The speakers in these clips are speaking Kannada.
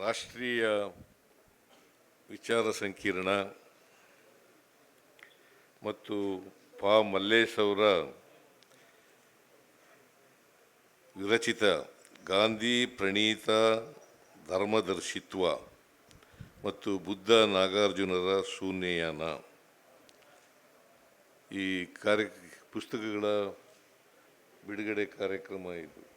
ರಾಷ್ಟ್ರೀಯ ವಿಚಾರ ಸಂಕಿರಣ ಮತ್ತು ಪಾ ಮಲ್ಲೇಶ್ ಅವರ ವಿರಚಿತ ಗಾಂಧಿ ಪ್ರಣೀತ ಧರ್ಮದರ್ಶಿತ್ವ ಮತ್ತು ಬುದ್ಧ ನಾಗಾರ್ಜುನರ ಶೂನ್ಯಯಾನ. ಈ ಕಾರ್ಯ, ಪುಸ್ತಕಗಳ ಬಿಡುಗಡೆ ಕಾರ್ಯಕ್ರಮ ಇದು.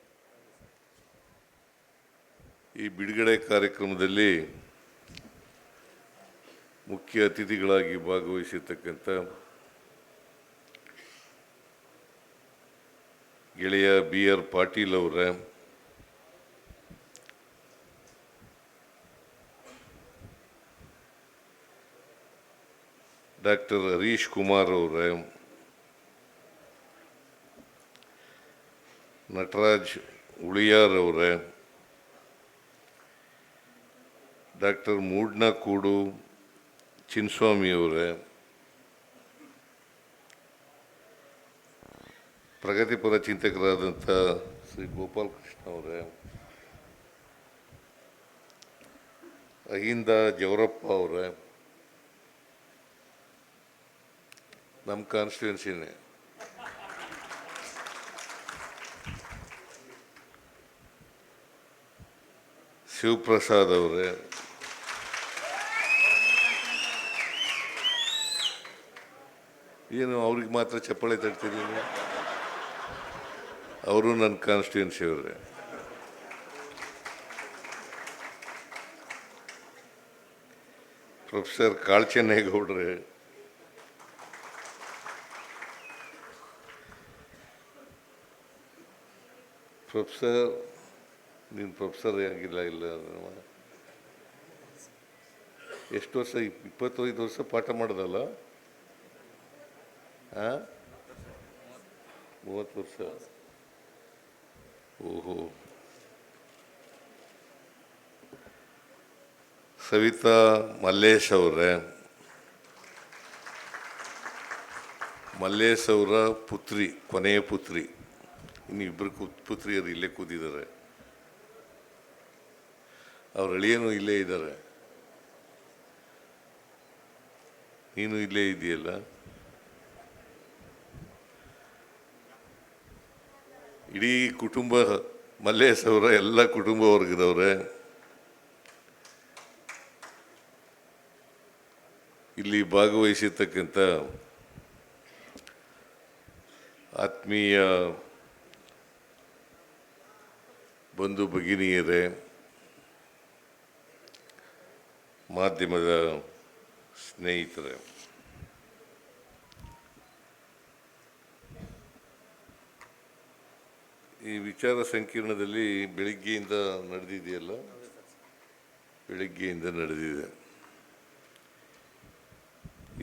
ಈ ಬಿಡುಗಡೆ ಕಾರ್ಯಕ್ರಮದಲ್ಲಿ ಮುಖ್ಯ ಅತಿಥಿಗಳಾಗಿ ಭಾಗವಹಿಸಿರ್ತಕ್ಕಂಥ ಗೆಳೆಯ ಬಿ ಆರ್ ಪಾಟೀಲ್ ಅವರ, ಡಾಕ್ಟರ್ ಹರೀಶ್ ಕುಮಾರ್ ಅವರ, ನಟರಾಜ್ ಉಳಿಯಾರ್ ಅವರ ಡಾಕ್ಟರ್ ಮೂಡ್ನಕೂಡು ಕೂಡು ಚಿನ್ಸ್ವಾಮಿ ಅವರೇ, ಪ್ರಗತಿಪರ ಚಿಂತಕರಾದಂಥ ಶ್ರೀ ಗೋಪಾಲ್ ಕೃಷ್ಣ ಅವರೇ, ಅಹಿಂದ ಜವರಪ್ಪ ಅವರೇ, ನಮ್ಮ ಕಾನ್ಸ್ಟಿಟ್ಯೂನ್ಸಿನೇ ಶಿವಪ್ರಸಾದ್ ಅವರೇ ಏನು ಅವ್ರಿಗೆ ಮಾತ್ರ ಚಪ್ಪಾಳೆ ತಡ್ತೀರಿ ನೀವು? ಅವರು ನನ್ನ ಕಾನ್ಸ್ಟಿಟ್ಯೂನ್ಸಿ ಅವರೇ. ಪ್ರೊಫೆಸರ್ ಕಾಳ್ಚೆನ್ನೇಗೌಡ್ರೆ ಪ್ರೊಫೆಸರ್, ನೀನು ಪ್ರೊಫೆಸರ್ ಆಗಿಲ್ಲ, ಇಲ್ಲ ಎಷ್ಟು ವರ್ಷ ಇಪ್- ಇಪ್ಪತ್ತೈದು ವರ್ಷ ಪಾಠ ಮಾಡೋದಲ್ಲ? ಮೂವತ್ತು ವರ್ಷ. ಓಹೋ. ಸವಿತಾ ಮಲ್ಲೇಶ್ ಅವರೇ. ಮಲ್ಲೇಶ್ ಅವರ ಪುತ್ರಿ, ಕೊನೆಯ ಪುತ್ರಿ. ಇನ್ನು ಇಬ್ಬರು ಪುತ್ರಿಯರು ಇಲ್ಲೇ ಕೂತಿದ್ದಾರೆ. ಅವ್ರ ಅಳಿಯನು ಇಲ್ಲೇ ಇದ್ದಾರೆ. ನೀನು ಇಲ್ಲೇ ಇದೆಯಲ್ಲ? ಇಡೀ ಕುಟುಂಬ ಮಲ್ಲೇಶ್ ಅವರ ಎಲ್ಲ ಕುಟುಂಬ ವರ್ಗದವ್ರೆ. ಇಲ್ಲಿ ಭಾಗವಹಿಸಿರ್ತಕ್ಕಂಥ ಆತ್ಮೀಯ ಬಂಧು ಭಗಿನಿಯರೇ ಮಾಧ್ಯಮದ ಸ್ನೇಹಿತರೆ. ಈ ವಿಚಾರ ಸಂಕಿರಣದಲ್ಲಿ ಬೆಳಿಗ್ಗೆಯಿಂದ ನಡೆದಿದೆಯಲ್ಲ? ಬೆಳಿಗ್ಗೆಯಿಂದ ನಡೆದಿದೆ.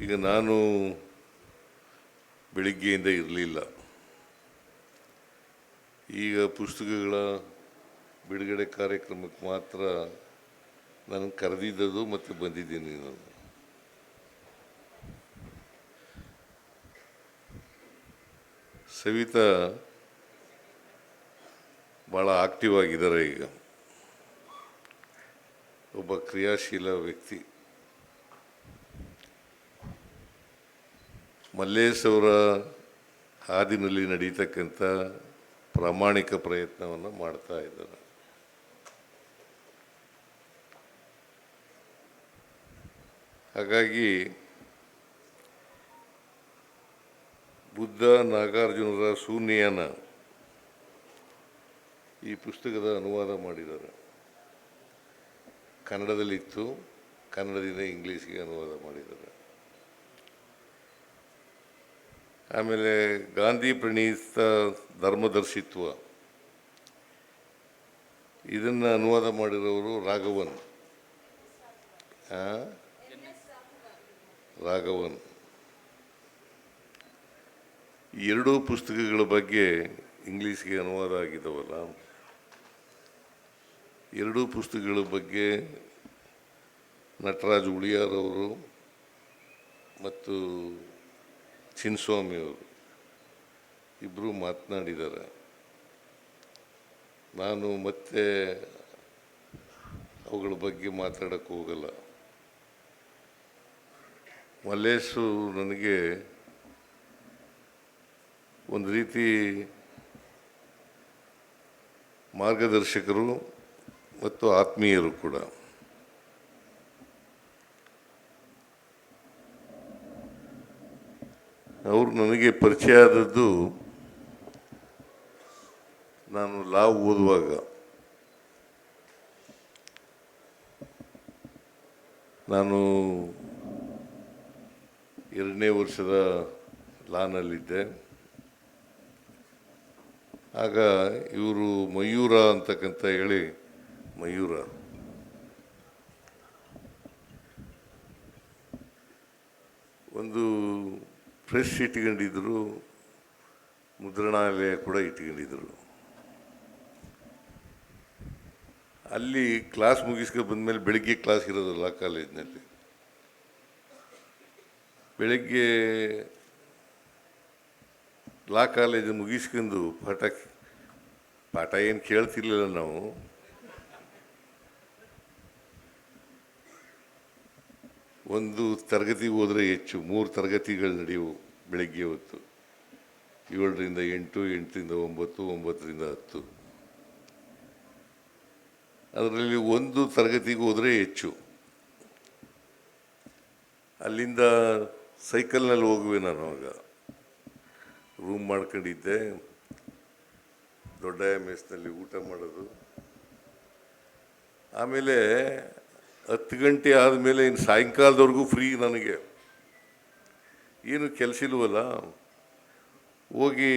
ಈಗ ನಾನು ಬೆಳಿಗ್ಗೆಯಿಂದ ಇರಲಿಲ್ಲ. ಈಗ ಪುಸ್ತಕಗಳ ಬಿಡುಗಡೆ ಕಾರ್ಯಕ್ರಮಕ್ಕೆ ಮಾತ್ರ ನಾನು ಕರೆದಿದ್ದದು ಮತ್ತು ಬಂದಿದ್ದೀನಿ ನಾನು. ಸವಿತಾ ಭಾಳ ಆಕ್ಟಿವ್ ಆಗಿದ್ದಾರೆ ಈಗ. ಒಬ್ಬ ಕ್ರಿಯಾಶೀಲ ವ್ಯಕ್ತಿ. ಮಲ್ಲೇಶ್ ಅವರ ಹಾದಿನಲ್ಲಿ ನಡೀತಕ್ಕಂಥ ಪ್ರಾಮಾಣಿಕ ಪ್ರಯತ್ನವನ್ನು ಮಾಡ್ತಾ ಇದ್ದಾರೆ. ಹಾಗಾಗಿ ಬುದ್ಧ ನಾಗಾರ್ಜುನರ ಶೂನ್ಯನ ಈ ಪುಸ್ತಕದ ಅನುವಾದ ಮಾಡಿದ್ದಾರೆ. ಕನ್ನಡದಲ್ಲಿತ್ತು, ಕನ್ನಡದಿಂದ ಇಂಗ್ಲೀಷ್ಗೆ ಅನುವಾದ ಮಾಡಿದ್ದಾರೆ. ಆಮೇಲೆ ಗಾಂಧಿ ಪ್ರಣೀತ ಧರ್ಮದರ್ಶಿತ್ವ. ಇದನ್ನು ಅನುವಾದ ಮಾಡಿರೋರು ರಾಘವನ್? ರಾಘವನ್. ಎರಡೂ ಪುಸ್ತಕಗಳ ಬಗ್ಗೆ ಇಂಗ್ಲೀಷ್ಗೆ ಅನುವಾದ ಆಗಿದ್ದಾವಲ್ಲ. ಎರಡೂ ಪುಸ್ತಕಗಳ ಬಗ್ಗೆ ನಟರಾಜ್ ಉಳಿಯಾರವರು ಮತ್ತು ಚಿನ್ಸ್ವಾಮಿಯವರು ಇಬ್ಬರು ಮಾತನಾಡಿದ್ದಾರೆ. ನಾನು ಮತ್ತೆ ಅವುಗಳ ಬಗ್ಗೆ ಮಾತಾಡಕ್ಕೆ ಹೋಗಲ್ಲ. ಮಲ್ಲೇಶು ನನಗೆ ಒಂದು ರೀತಿ ಮಾರ್ಗದರ್ಶಕರು ಮತ್ತು ಆತ್ಮೀಯರು ಕೂಡ. ಅವರು ನನಗೆ ಪರಿಚಯ ಆದದ್ದು ನಾನು ಲಾ ಓದುವಾಗ. ನಾನು ಎರಡನೇ ವರ್ಷದ ಲಾನಲ್ಲಿದ್ದೆ. ಆಗ ಇವರು ಮಯೂರ ಅಂತಕ್ಕಂಥ ಹೇಳಿ ಮಯೂರ. ಒಂದು ಫ್ರೆಶ್ ಇಟ್ಕೊಂಡಿದ್ದರು ಮುದ್ರಣಾಲಯ ಕೂಡ ಇಟ್ಕೊಂಡಿದ್ರು. ಅಲ್ಲಿ ಕ್ಲಾಸ್ ಮುಗಿಸ್ಕೊಂಡು ಬಂದಮೇಲೆ ಬೆಳಗ್ಗೆ ಕ್ಲಾಸ್ ಇರೋದಲ್ಲ ಕಾಲೇಜ್ನಲ್ಲಿ. ಬೆಳಗ್ಗೆ ಲಾ ಕಾಲೇಜ್ ಮುಗಿಸ್ಕೊಂಡು ಪಾಠ ಪಾಠ ಏನು ಕೇಳ್ತಿರ್ಲಿಲ್ಲ ನಾವು. ಒಂದು ತರಗತಿಗೆ ಹೋದರೆ ಹೆಚ್ಚು, ಮೂರು ತರಗತಿಗಳು ನಡೆಯುವು ಬೆಳಗ್ಗೆ ಹೊತ್ತು. ಏಳರಿಂದ ಎಂಟು, ಎಂಟರಿಂದ ಒಂಬತ್ತು, ಒಂಬತ್ತರಿಂದ ಹತ್ತು. ಅದರಲ್ಲಿ ಒಂದು ತರಗತಿಗೆ ಹೋದರೆ ಹೆಚ್ಚು. ಅಲ್ಲಿಂದ ಸೈಕಲ್ನಲ್ಲಿ ಹೋಗುವೆ ನಾನು ಆಗ. ರೂಮ್ ಮಾಡ್ಕೊಂಡಿದ್ದೆ. ದೊಡ್ಡ ಎಂ ಎಸ್ನಲ್ಲಿ ಊಟ ಮಾಡೋದು. ಆಮೇಲೆ ಹತ್ತು ಗಂಟೆ ಆದಮೇಲೆ ಇನ್ನು ಸಾಯಂಕಾಲದವರೆಗೂ ಫ್ರೀ ನನಗೆ. ಏನು ಕೆಲಸ ಇಲ್ವಲ್ಲ? ಹೋಗಿ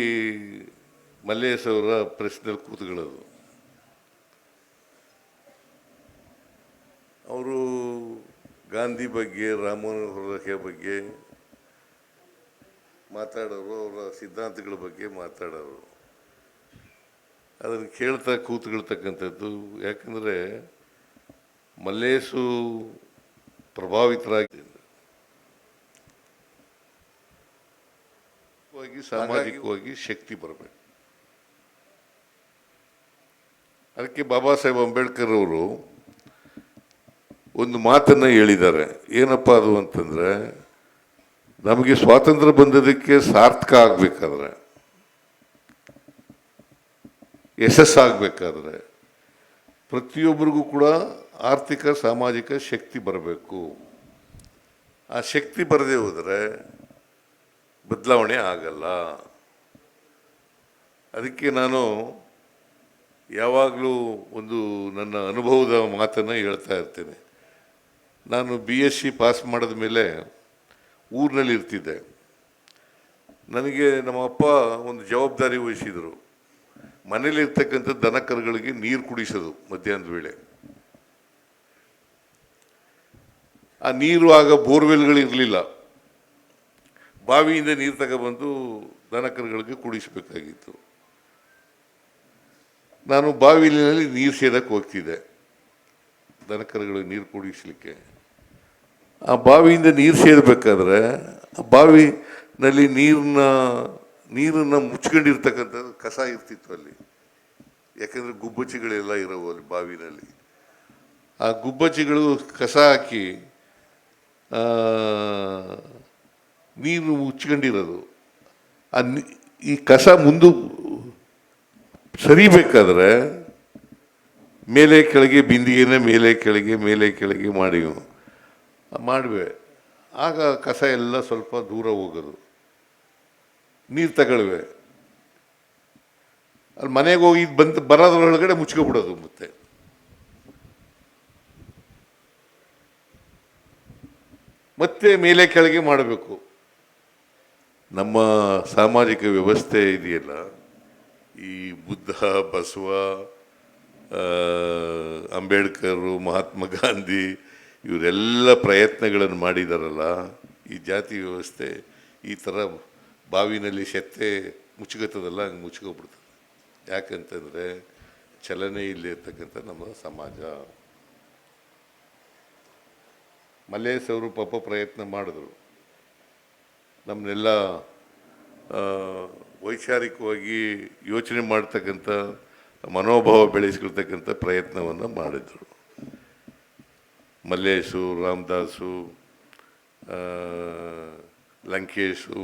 ಮಲ್ಲೇಶ್ ಅವರ ಪ್ರೆಸ್ನಲ್ಲಿ ಕೂತ್ಕೊಳ್ಳೋದು. ಅವರು ಗಾಂಧಿ ಬಗ್ಗೆ ರಾಮಮನೋಹರ ಬಗ್ಗೆ ಮಾತಾಡೋರು, ಅವರ ಸಿದ್ಧಾಂತಗಳ ಬಗ್ಗೆ ಮಾತಾಡೋರು. ಅದನ್ನು ಕೇಳ್ತಾ ಕೂತ್ಕೊಳ್ತಕ್ಕಂಥದ್ದು. ಯಾಕಂದರೆ ಮಲ್ಲೇಶು ಪ್ರಭಾವಿತರಾಗಿ ಸಾಮಾಜಿಕವಾಗಿ ಶಕ್ತಿ ಬರಬೇಕು. ಅದಕ್ಕೆ ಬಾಬಾ ಸಾಹೇಬ್ ಅಂಬೇಡ್ಕರ್ ಅವರು ಒಂದು ಮಾತನ್ನ ಹೇಳಿದ್ದಾರೆ. ಏನಪ್ಪ ಅದು ಅಂತಂದ್ರೆ, ನಮಗೆ ಸ್ವಾತಂತ್ರ್ಯ ಬಂದದಕ್ಕೆ ಸಾರ್ಥಕ ಆಗ್ಬೇಕಾದ್ರೆ ಯಶಸ್ಸಾಗಬೇಕಾದ್ರೆ ಪ್ರತಿಯೊಬ್ಬರಿಗೂ ಕೂಡ ಆರ್ಥಿಕ, ಸಾಮಾಜಿಕ ಶಕ್ತಿ ಬರಬೇಕು. ಆ ಶಕ್ತಿ ಬರದೇ ಹೋದರೆ ಬದಲಾವಣೆ ಆಗಲ್ಲ. ಅದಕ್ಕೆ ನಾನು ಯಾವಾಗಲೂ ಒಂದು ನನ್ನ ಅನುಭವದ ಮಾತನ್ನು ಹೇಳ್ತಾ ಇರ್ತೇನೆ. ನಾನು ಬಿ ಎಸ್ ಸಿ ಪಾಸ್ ಮಾಡಿದ ಮೇಲೆ ಊರಿನಲ್ಲಿ ಇರ್ತಿದ್ದೆ. ನನಗೆ ನಮ್ಮ ಅಪ್ಪ ಒಂದು ಜವಾಬ್ದಾರಿ ವಹಿಸಿದರು. ಮನೇಲಿರ್ತಕ್ಕಂಥ ದನ ಕರುಗಳಿಗೆ ನೀರು ಕುಡಿಸೋದು ಮಧ್ಯಾಹ್ನದ ವೇಳೆ. ಆ ನೀರು ಆಗ ಬೋರ್ವೆಲ್ಗಳು ಇರಲಿಲ್ಲ. ಬಾವಿಯಿಂದ ನೀರು ತಗೊಬಂದು ದನಕರುಗಳಿಗೆ ಕುಡಿಸಬೇಕಾಗಿತ್ತು. ನಾನು ಬಾವಿಲಿನಲ್ಲಿ ನೀರು ಸೇದಕ್ಕೆ ಹೋಗ್ತಿದ್ದೆ. ದನಕರುಗಳಿಗೆ ನೀರು ಕುಡಿಸಲಿಕ್ಕೆ. ಆ ಬಾವಿಯಿಂದ ನೀರು ಸೇದಬೇಕಾದ್ರೆ ಆ ಬಾವಿನಲ್ಲಿ ನೀರನ್ನ ನೀರನ್ನು ಮುಚ್ಕೊಂಡಿರ್ತಕ್ಕಂಥದ್ದು ಕಸ ಇರ್ತಿತ್ತು ಅಲ್ಲಿ. ಯಾಕಂದ್ರೆ ಗುಬ್ಬಚ್ಚಿಗಳೆಲ್ಲ ಇರೋವು ಅಲ್ಲಿ ಬಾವಿನಲ್ಲಿ. ಆ ಗುಬ್ಬಚ್ಚಿಗಳು ಕಸ ಹಾಕಿ ನೀರು ಮುಚ್ಕೊಂಡಿರೋದು ಆ ಈ ಕಸ ಮುಂದೆ ಸರಿಬೇಕಾದ್ರೆ ಮೇಲೆ ಕೆಳಗೆ ಬಿಂದಿಗೆನ ಮೇಲೆ ಕೆಳಗೆ ಮೇಲೆ ಕೆಳಗೆ ಮಾಡಿ ಮಾಡುವೆ. ಆಗ ಕಸ ಎಲ್ಲ ಸ್ವಲ್ಪ ದೂರ ಹೋಗೋದು. ನೀರು ತಗೊಳ್ವೆ. ಅಲ್ಲಿ ಮನೆಗೆ ಹೋಗಿ ಬಂದು ಬರೋದ್ರೊಳಗಡೆ ಮುಚ್ಕೊಬಿಡೋದು ಮತ್ತೆ. ಮತ್ತೆ ಮೇಲೆ ಕೆಳಗೆ ಮಾಡಬೇಕು. ನಮ್ಮ ಸಾಮಾಜಿಕ ವ್ಯವಸ್ಥೆ ಇದೆಯಲ್ಲ, ಈ ಬುದ್ಧ, ಬಸವ ಅಂಬೇಡ್ಕರು, ಮಹಾತ್ಮ ಗಾಂಧಿ, ಇವರೆಲ್ಲ ಪ್ರಯತ್ನಗಳನ್ನು ಮಾಡಿದಾರಲ್ಲ, ಈ ಜಾತಿ ವ್ಯವಸ್ಥೆ ಈ ಥರ ಬಾವಿನಲ್ಲಿ ಶೆತ್ತೆ ಮುಚ್ಚುಗತ್ತದಲ್ಲ ಹಂಗೆ ಮುಚ್ಕೊಬಿಡ್ತದೆ ಯಾಕಂತಂದರೆ ಚಲನೆ ಇಲ್ಲಿರ್ತಕ್ಕಂಥ ನಮ್ಮ ಸಮಾಜ. ಮಲ್ಲೇಶ್ ಅವರು ಪಾಪ ಪ್ರಯತ್ನ ಮಾಡಿದ್ರು. ನಮ್ಮನ್ನೆಲ್ಲ ವೈಚಾರಿಕವಾಗಿ ಯೋಚನೆ ಮಾಡ್ತಕ್ಕಂಥ, ಮನೋಭಾವ ಬೆಳೆಸ್ಕೊಳ್ತಕ್ಕಂಥ ಪ್ರಯತ್ನವನ್ನು ಮಾಡಿದರು. ಮಲ್ಲೇಶು, ರಾಮದಾಸು ಲಂಕೇಶು,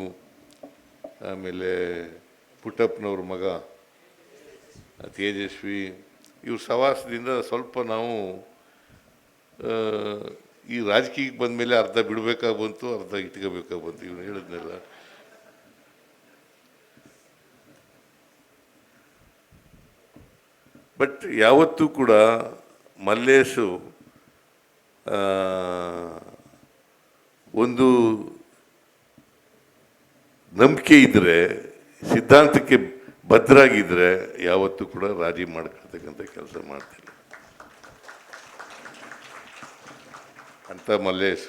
ಆಮೇಲೆ ಪುಟ್ಟಪ್ಪನವ್ರ ಮಗ, ತೇಜಸ್ವಿ, ಇವ್ರ ಸವಾಸದಿಂದ ಸ್ವಲ್ಪ ನಾವು ಈ ರಾಜಕೀಯಕ್ಕೆ ಬಂದ ಮೇಲೆ ಅರ್ಧ ಬಿಡಬೇಕಾಗಿ ಬಂತು ಅರ್ಧ ಇಟ್ಕೋಬೇಕಾಗಿ ಬಂತು ಇವನು ಹೇಳಿದ್ನೆಲ್ಲ. ಬಟ್ ಯಾವತ್ತೂ ಕೂಡ ಮಲ್ಲೇಶು ಒಂದು ನಂಬಿಕೆ ಇದ್ದರೆ ಸಿದ್ಧಾಂತಕ್ಕೆ ಭದ್ರಾಗಿದ್ದರೆ ಯಾವತ್ತೂ ಕೂಡ ರಾಜಿ ಮಾಡ್ಕೊಳ್ತಕ್ಕಂಥ ಕೆಲಸ ಮಾಡ್ತಿಲ್ಲ. ಅಂತ ಮಲ್ಲೇಶ್.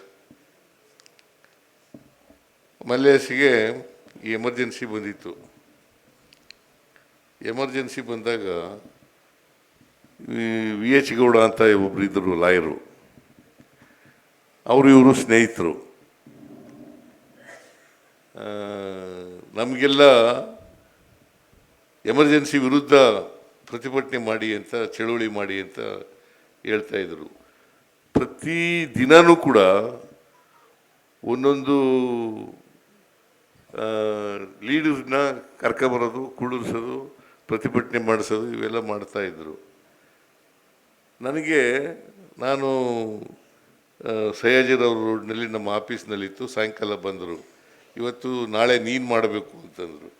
ಮಲ್ಲೇಶಿಗೆ ಈ ಎಮರ್ಜೆನ್ಸಿ ಬಂದಿತ್ತು. ಎಮರ್ಜೆನ್ಸಿ ಬಂದಾಗ ವಿ ಎಚ್ ಗೌಡ ಅಂತ ಒಬ್ಬರು ಇದ್ದರು ಲಾಯರು. ಅವರು ಇವರು ಸ್ನೇಹಿತರು. ನಮಗೆಲ್ಲ ಎಮರ್ಜೆನ್ಸಿ ವಿರುದ್ಧ ಪ್ರತಿಭಟನೆ ಮಾಡಿ ಅಂತ, ಚಳುವಳಿ ಮಾಡಿ ಅಂತ ಹೇಳ್ತಾ ಇದ್ರು. ಪ್ರತಿ ದಿನನೂ ಕೂಡ ಒಂದೊಂದು ಲೀಡರ್ನ ಕರ್ಕೊಬರೋದು ಕುಳ್ಳಿಸೋದು ಪ್ರತಿಭಟನೆ ಮಾಡಿಸೋದು, ಇವೆಲ್ಲ ಮಾಡ್ತಾ ಇದ್ರು. ನನಗೆ ನಾನು ಸಯಾಜಿರವ್ರ ರೋಡ್ನಲ್ಲಿ ನಮ್ಮ ಆಫೀಸ್ನಲ್ಲಿತ್ತು, ಸಾಯಂಕಾಲ ಬಂದರು. ಇವತ್ತು ನಾಳೆ ನೀನು ಮಾಡಬೇಕು ಅಂತಂದರು.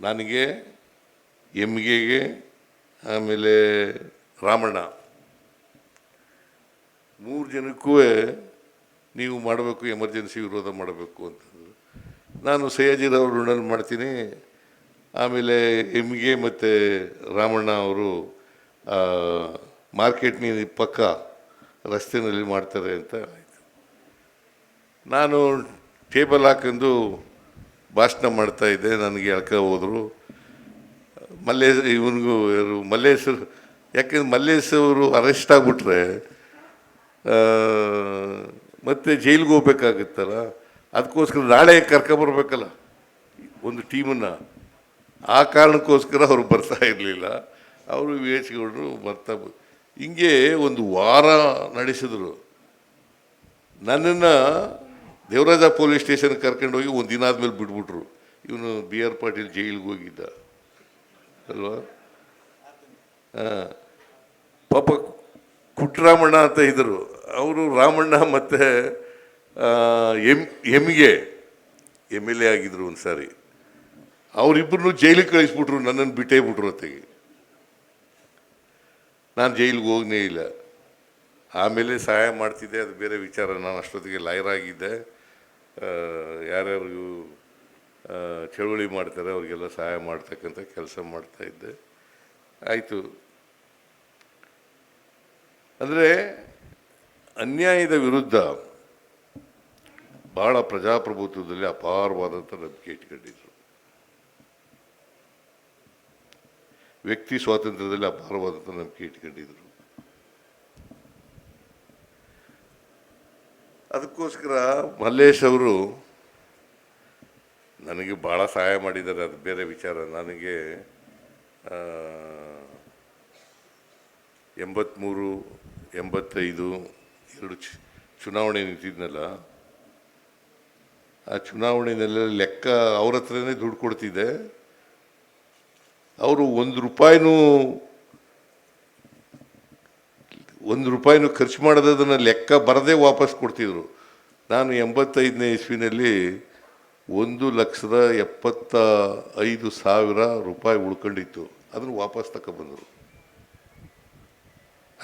ನನಗೆ, ಎಮ್ಗೆಗೆ, ಆಮೇಲೆ ರಾಮಣ್ಣ. ಮೂರು ಜನಕ್ಕೂ ನೀವು ಮಾಡಬೇಕು, ಎಮರ್ಜೆನ್ಸಿ ವಿರೋಧ ಮಾಡಬೇಕು ಅಂತ. ನಾನು ಸಯ್ಯಾಜಿರವ್ರ ಋಣಲ್ ಮಾಡ್ತೀನಿ. ಆಮೇಲೆ ಎಮ್ಗೆ ಮತ್ತು ರಾಮಣ್ಣ ಅವರು ಮಾರ್ಕೆಟ್ನ ಪಕ್ಕ ರಸ್ತೆಯಲ್ಲಿ ಮಾಡ್ತಾರೆ ಅಂತ ಆಯಿತು. ನಾನು ಟೇಬಲ್ ಹಾಕೊಂಡು ಭಾಷಣ ಮಾಡ್ತಾಯಿದ್ದೆ ನನಗೆ ಎಳ್ಕ ಹೋದರು. ಮಲ್ಲೇಶ್, ಇವನಿಗೂ ಯಾರು ಮಲ್ಲೇಶ್ ಯಾಕೆಂದ್ರೆ ಮಲ್ಲೇಶ್ ಅವರು ಅರೆಸ್ಟ್ ಆಗಿಬಿಟ್ರೆ ಮತ್ತೆ ಜೈಲಿಗೆ ಹೋಗ್ಬೇಕಾಗುತ್ತಲ್ಲ? ಅದಕ್ಕೋಸ್ಕರ ನಾಳೆ ಕರ್ಕೊಂಬರ್ಬೇಕಲ್ಲ ಒಂದು ಟೀಮನ್ನು. ಆ ಕಾರಣಕ್ಕೋಸ್ಕರ ಅವರು ಬರ್ತಾ ಇರಲಿಲ್ಲ. ಅವರು ವಿ ಎಚ್ ಗೌಡರು ಬರ್ತಾ ಹಿಂಗೆ ಒಂದು ವಾರ ನಡೆಸಿದ್ರು. ನನ್ನನ್ನು ದೇವರಾಜ ಪೊಲೀಸ್ ಸ್ಟೇಷನ್ ಕರ್ಕೊಂಡೋಗಿ ಒಂದು ದಿನ ಆದಮೇಲೆ ಬಿಟ್ಬಿಟ್ರು. ಇವನು ಬಿ ಆರ್ ಪಾಟೀಲ್ ಜೈಲಿಗೆ ಹೋಗಿದ್ದ. ಅಲ್ವಾ? ಹಾಂ ಪಾಪ ಕುಟ್ರಾಮಣ್ಣ ಅಂತ ಇದ್ದರು ಅವರು ರಾಮಣ್ಣ ಮತ್ತು ಎಂ ಎಮ್ಗೆ ಎಂ ಎಲ್ ಎ ಆಗಿದ್ರು ಒಂದು ಸಾರಿ ಅವರಿಬ್ಬರನ್ನು ಜೈಲಿಗೆ ಕಳಿಸ್ಬಿಟ್ರು ನನ್ನನ್ನು ಬಿಟ್ಟೇ ಬಿಟ್ರು ಹೊತ್ತಿಗೆ ನಾನು ಜೈಲಿಗೆ ಹೋಗನೇ ಇಲ್ಲ. ಆಮೇಲೆ ಸಹಾಯ ಮಾಡ್ತಿದ್ದೆ ಅದು ಬೇರೆ ವಿಚಾರ. ನಾನು ಅಷ್ಟೊತ್ತಿಗೆ ಲಾಯರ್ ಆಗಿದ್ದೆ. ಆ, ಯಾರ್ಯಾರಿಗೂ ಚಳುವಳಿ ಮಾಡ್ತಾರೆ ಅವರಿಗೆಲ್ಲ ಸಹಾಯ ಮಾಡ್ತಕ್ಕಂಥ ಕೆಲಸ ಮಾಡ್ತಾ ಇದ್ದೆ. ಆಯಿತು. ಅಂದರೆ ಅನ್ಯಾಯದ ವಿರುದ್ಧ ಭಾಳ ಪ್ರಜಾಪ್ರಭುತ್ವದಲ್ಲಿ ಅಪಾರವಾದಂಥ ನಂಬಿಕೆ ಇಟ್ಕೊಂಡಿದ್ರು. ವ್ಯಕ್ತಿ ಸ್ವಾತಂತ್ರ್ಯದಲ್ಲಿ ಅಪಾರವಾದಂಥ ನಂಬಿಕೆ ಇಟ್ಕೊಂಡಿದ್ರು. ಅದಕ್ಕೋಸ್ಕರ ಮಲ್ಲೇಶ್ ಅವರು ನನಗೆ ಭಾಳ ಸಹಾಯ ಮಾಡಿದ್ದಾರೆ, ಅದು ಬೇರೆ ವಿಚಾರ. ನನಗೆ ಎಂಬತ್ತ್ಮೂರು ಎಂಬತ್ತೈದು, ಎರಡು ಚುನಾವಣೆ ನಿಂತಿದ್ನಲ್ಲ, ಆ ಚುನಾವಣೆನೆಲ್ಲ ಲೆಕ್ಕ ಅವ್ರ ಹತ್ರನೇ ದುಡ್ಡು ಕೊಡ್ತಿದ್ದೆ. ಅವರು ಒಂದು ರೂಪಾಯಿನೂ ಒಂದು ರೂಪಾಯಿನೂ ಖರ್ಚು ಮಾಡೋದನ್ನು ಲೆಕ್ಕ ಬರದೇ ವಾಪಸ್ ಕೊಡ್ತಿದ್ರು. ನಾನು ಎಂಬತ್ತೈದನೇ ಇಸ್ವಿನಲ್ಲಿ ಒಂದು ಲಕ್ಷದ ಎಪ್ಪತ್ತ ಐದು ಸಾವಿರ ರೂಪಾಯಿ ಉಳ್ಕೊಂಡಿತ್ತು. ಅದನ್ನು ವಾಪಸ್ ತಗೊಬಂದರು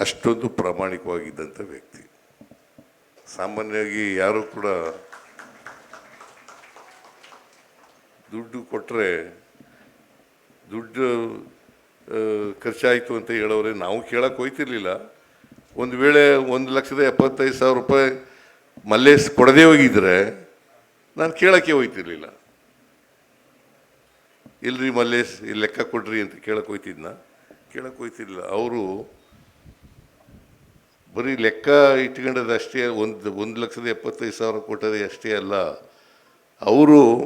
ಅಷ್ಟೊಂದು ಪ್ರಾಮಾಣಿಕವಾಗಿದ್ದಂಥ ವ್ಯಕ್ತಿ. ಸಾಮಾನ್ಯವಾಗಿ ಯಾರು ಕೂಡ ದುಡ್ಡು ಕೊಟ್ಟರೆ ದುಡ್ಡು ಖರ್ಚಾಯಿತು ಅಂತ ಹೇಳೋರೆ ನಾವು ಕೇಳಕ್ಕೆ ಹೋಯ್ತಿರ್ಲಿಲ್ಲ. ಒಂದು ವೇಳೆ ಒಂದು ಲಕ್ಷದ ಎಪ್ಪತ್ತೈದು ಸಾವಿರ ರೂಪಾಯಿ ಮಲ್ಲೇಶ್ ಕೊಡದೇ ಹೋಗಿದ್ರೆ ನಾನು ಕೇಳಕ್ಕೆ ಹೋಯ್ತಿರ್ಲಿಲ್ಲ. ಇಲ್ರಿ ಮಲ್ಲೇಶ್, ಇಲ್ಲಿ ಲೆಕ್ಕ ಕೊಡ್ರಿ ಅಂತ ಕೇಳಕ್ಕೆ ಹೋಯ್ತಿದ್ನ. ಕೇಳಕ್ಕೆ ಹೋಯ್ತಿರ್ಲಿಲ್ಲ. ಅವರು ಬರೀ ಲೆಕ್ಕ ಇಟ್ಕೊಂಡದ್ದು ಅಷ್ಟೇ, ಒಂದು ಒಂದು ಲಕ್ಷದ ಎಪ್ಪತ್ತೈದು ಸಾವಿರ ಕೊಟ್ಟರೆ ಅಷ್ಟೇ ಅಲ್ಲ. ಅವರು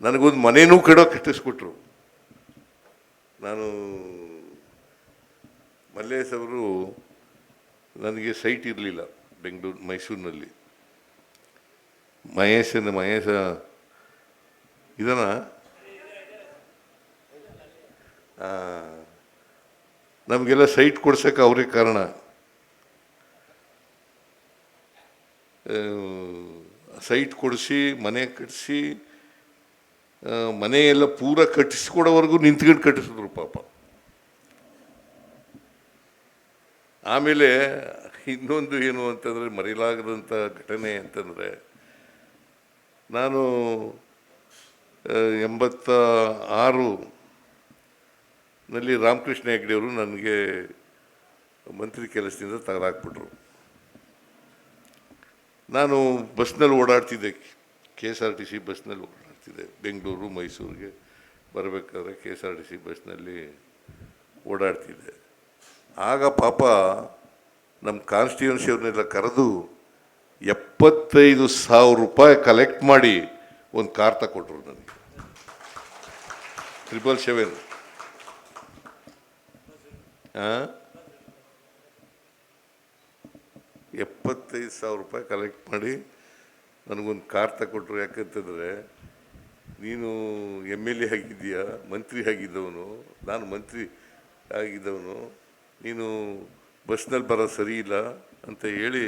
ನನಗೊಂದು ಮನೆಯೂ ಕಡೋ ಕಟ್ಟಿಸ್ಕೊಟ್ರು. ನಾನು ಮಲ್ಲೇಶ್ ಅವರು ನನಗೆ ಸೈಟ್ ಇರಲಿಲ್ಲ ಬೆಂಗಳೂರು, ಮೈಸೂರಿನಲ್ಲಿ. ಮಹೇಶನ ಮಹೇಶ, ಇದನ್ನ? ನಮಗೆಲ್ಲ ಸೈಟ್ ಕೊಡ್ಸೋಕೆ ಅವರೇ ಕಾರಣ ಆ, ಸೈಟ್ ಕೊಡಿಸಿ, ಮನೆ ಕಟ್ಟಿಸಿ ಮನೆಯೆಲ್ಲ ಪೂರ ಕಟ್ಟಿಸಿಕೊಡೋವರೆಗೂ ನಿಂತ್ಕೊಂಡು ಕಟ್ಟಿಸಿದ್ರು ಪಾಪ. ಆಮೇಲೆ ಇನ್ನೊಂದು ಏನು ಅಂತಂದರೆ ಮರೆಯಲಾಗದಂಥ ಘಟನೆ ಅಂತಂದರೆ, ನಾನು ಎಂಬತ್ತ ಆರು ನಲ್ಲಿ ರಾಮಕೃಷ್ಣ ಹೆಗ್ಡೆಯವರು ನನಗೆ ಮಂತ್ರಿ ಕೆಲಸದಿಂದ ತೆಗೆದಾಕ್ಬಿಟ್ರು ನಾನು ಬಸ್ನಲ್ಲಿ ಓಡಾಡ್ತಿದ್ದೆ. K S R T C ಬಸ್ನಲ್ಲಿ ಓಡಾಡ್ತಿದ್ದೆ. ಬೆಂಗಳೂರು, ಮೈಸೂರಿಗೆ ಬರಬೇಕಾದ್ರೆ K S R T C ಬಸ್ನಲ್ಲಿ ಓಡಾಡ್ತಿದ್ದೆ. ಆಗ ಪಾಪ ನಮ್ಮ ಕಾನ್ಸ್ಟಿಟ್ಯೂನ್ಸಿಯವ್ರನ್ನೆಲ್ಲ ಕರೆದು ಎಪ್ಪತ್ತೈದು ಸಾವಿರ ರೂಪಾಯಿ ಕಲೆಕ್ಟ್ ಮಾಡಿ ಒಂದು ಕಾರ್ ತಗೊಟ್ರು ನನಗೆ. ಟ್ರಿಪಲ್ ಸೆವೆನ್ ಎಪ್ಪತ್ತೈದು ಸಾವಿರ ರೂಪಾಯಿ ಕಲೆಕ್ಟ್ ಮಾಡಿ ನನಗೊಂದು ಕಾರ್ ತಗೊಟ್ರು ಯಾಕಂತಂದರೆ ನೀನು ಎಂ ಎಲ್ ಎ ಆಗಿದ್ದೀಯಾ? ಮಂತ್ರಿ ಆಗಿದ್ದವನು. ನಾನು ಮಂತ್ರಿ ಆಗಿದ್ದವನು. ನೀನು ಬಸ್ನಲ್ಲಿ ಬರೋ ಸರಿ ಇಲ್ಲ ಅಂತ ಹೇಳಿ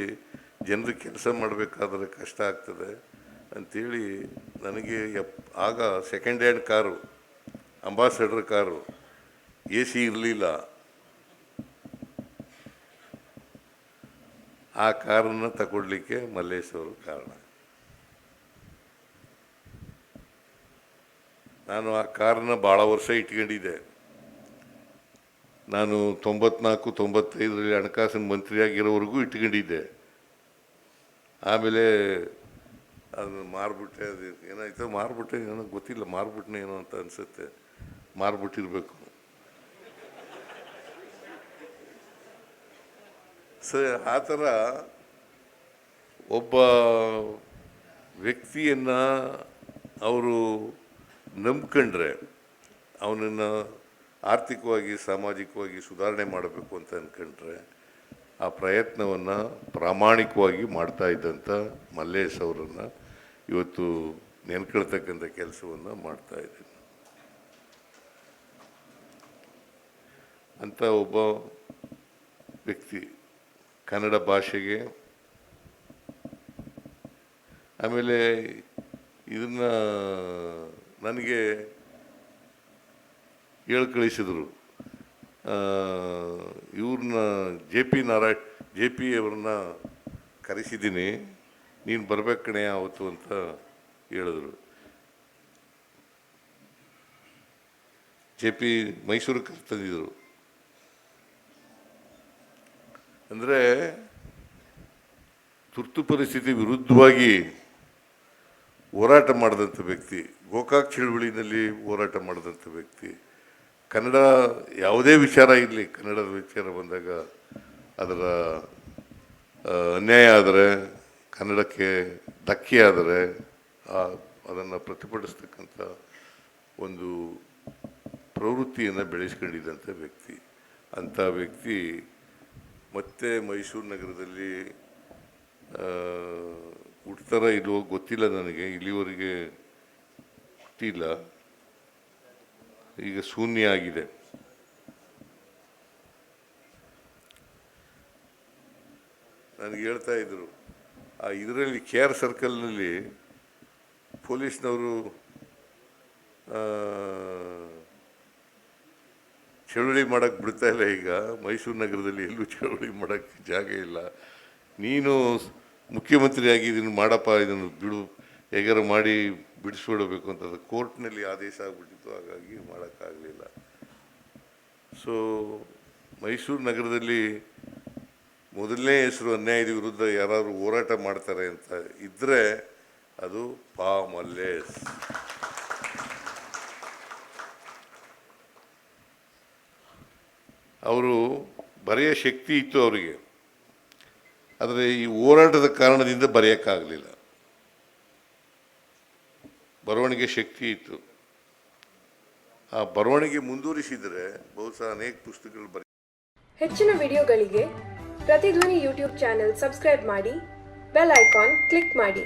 ಜನರು ಕೆಲಸ ಮಾಡಬೇಕಾದ್ರೆ ಕಷ್ಟ ಆಗ್ತದೆ ಅಂಥೇಳಿ ನನಗೆ ಎಪ್, ಆಗ second hand car ambassador car A C ಇರಲಿಲ್ಲ. ಆ ಕಾರನ್ನು ತಗೊಳ್ಲಿಕ್ಕೆ ಮಲ್ಲೇಶ್ ಕಾರಣ. ನಾನು ಆ ಕಾರನ್ನ ಭಾಳ ವರ್ಷ ಇಟ್ಕೊಂಡಿದ್ದೆ. ನಾನು ತೊಂಬತ್ನಾಲ್ಕು, ತೊಂಬತ್ತೈದರಲ್ಲಿ ಹಣಕಾಸಿನ ಮಂತ್ರಿಯಾಗಿರೋವರೆಗೂ ಇಟ್ಕೊಂಡಿದ್ದೆ. ಆಮೇಲೆ ಅದನ್ನು ಮಾರ್ಬಿಟ್ಟೆ, ಅದು ಏನಾಯ್ತು ಮಾರ್ಬಿಟ್ಟೆ ಏನೋ ಗೊತ್ತಿಲ್ಲ, ಮಾರ್ಬಿಟ್ನೆ ಏನೋ ಅಂತ ಅನಿಸುತ್ತೆ. ಮಾರ್ಬಿಟ್ಟಿರ್ಬೇಕು. ಸ ಆ ಥರ ಒಬ್ಬ ವ್ಯಕ್ತಿಯನ್ನು ಅವರು ನಂಬ್ಕೊಂಡ್ರೆ ಅವನನ್ನು ಆರ್ಥಿಕವಾಗಿ, ಸಾಮಾಜಿಕವಾಗಿ ಸುಧಾರಣೆ ಮಾಡಬೇಕು ಅಂತ ಅಂದ್ಕೊಂಡ್ರೆ ಆ ಪ್ರಯತ್ನವನ್ನು ಪ್ರಾಮಾಣಿಕವಾಗಿ ಮಾಡ್ತಾ ಇದ್ದಂಥ ಮಲ್ಲೇಶ್ ಅವರನ್ನು ಇವತ್ತು ನೆನ್ಕೊಳ್ತಕ್ಕಂಥ ಕೆಲಸವನ್ನು ಮಾಡ್ತಾ ಇದ್ದೀನಿ. ಅಂತ ಒಬ್ಬ ವ್ಯಕ್ತಿ ಕನ್ನಡ ಭಾಷೆಗೆ. ಆಮೇಲೆ ಇದನ್ನ ನನಗೆ ಹೇಳಿ ಕಳಿಸಿದರು ಇವ್ರನ್ನ J P Narayan J P ಅವ್ರನ್ನ ಕರೆಸಿದ್ದೀನಿ. ನೀನು ಬರಬೇಕು ಕಣೆ ಆವತ್ತು ಅಂತ ಹೇಳಿದ್ರು. ಜೆ ಪಿ ಮೈಸೂರಿಗೆ ಕರ್ತಂದಿದ್ರು ಅಂದರೆ ತುರ್ತು ಪರಿಸ್ಥಿತಿ ವಿರುದ್ಧವಾಗಿ ಹೋರಾಟ ಮಾಡಿದಂಥ ವ್ಯಕ್ತಿ, ಗೋಕಾಕ್ ಚಳುವಳಿನಲ್ಲಿ ಹೋರಾಟ ಮಾಡಿದಂಥ ವ್ಯಕ್ತಿ, ಕನ್ನಡ ಯಾವುದೇ ವಿಚಾರ ಇರಲಿ, ಕನ್ನಡದ ವಿಚಾರ ಬಂದಾಗ ಅದರ ಅನ್ಯಾಯ ಆದರೆ, ಕನ್ನಡಕ್ಕೆ ಧಕ್ಕೆ ಆದರೆ ಅದನ್ನು ಪ್ರತಿಭಟಿಸ್ತಕ್ಕಂಥ ಒಂದು ಪ್ರವೃತ್ತಿಯನ್ನು ಬೆಳೆಸ್ಕೊಂಡಿದ್ದಂಥ ವ್ಯಕ್ತಿ. ಅಂಥ ವ್ಯಕ್ತಿ ಮತ್ತೆ ಮೈಸೂರು ನಗರದಲ್ಲಿ ಹುಡ್ತಾರ ಇಲ್ವೋ ಗೊತ್ತಿಲ್ಲ ನನಗೆ, ಇಲ್ಲಿವರೆಗೆ ಹುಟ್ಟಿಲ್ಲ. ಈಗ ಶೂನ್ಯ ಆಗಿದೆ. ನನಗೆ ಹೇಳ್ತಾ ಇದ್ರು, ಆ ಇದರಲ್ಲಿ ಕೆ ಆರ್ ಸರ್ಕಲ್ನಲ್ಲಿ ಪೊಲೀಸ್ನವರು ಚಳುವಳಿ ಮಾಡೋಕ್ಕೆ ಬಿಡ್ತಾ ಇಲ್ಲ ಈಗ. ಮೈಸೂರು ನಗರದಲ್ಲಿ ಎಲ್ಲೂ ಚಳುವಳಿ ಮಾಡೋಕ್ಕೆ ಜಾಗ ಇಲ್ಲ. ನೀನು ಮುಖ್ಯಮಂತ್ರಿಯಾಗಿ ಇದನ್ನು ಮಾಡಪ್ಪ, ಇದನ್ನು ಬಿಡು, ಹೇಗಾರು ಮಾಡಿ ಬಿಡಿಸ್ಬಿಡಬೇಕು ಅಂತ ಕೋರ್ಟ್ನಲ್ಲಿ ಆದೇಶ ಆಗ್ಬಿಟ್ಟಿತ್ತು, ಹಾಗಾಗಿ ಮಾಡೋಕ್ಕಾಗಲಿಲ್ಲ ಸೊ ಮೈಸೂರು ನಗರದಲ್ಲಿ ಮೊದಲನೇ ಹೆಸರು ಅನ್ಯಾಯದ ವಿರುದ್ಧ ಯಾರಾದರೂ ಹೋರಾಟ ಮಾಡ್ತಾರೆ ಅಂತ ಇದ್ದರೆ ಅದು ಪಾ ಅವರು ಬರೆಯೋ ಶಕ್ತಿ ಇತ್ತು ಅವರಿಗೆ. ಆದರೆ ಈ ಹೋರಾಟದ ಕಾರಣದಿಂದ ಬರೆಯೋಕ್ಕಾಗಲಿಲ್ಲ. ಬರವಣಿಗೆ ಶಕ್ತಿ ಇತ್ತು. ಆ ಬರವಣಿಗೆ ಮುಂದುವರಿಸಿದರೆ ಬಹುಶಃ ಅನೇಕ ಪುಸ್ತಕಗಳು ಬರೀ ಹೆಚ್ಚಿನ ವಿಡಿಯೋಗಳಿಗೆ ಪ್ರತಿಧ್ವನಿ ಯೂಟ್ಯೂಬ್ ಚಾನೆಲ್ ಸಬ್ಸ್ಕ್ರೈಬ್ ಮಾಡಿ, ಬೆಲ್ ಐಕಾನ್ ಕ್ಲಿಕ್ ಮಾಡಿ.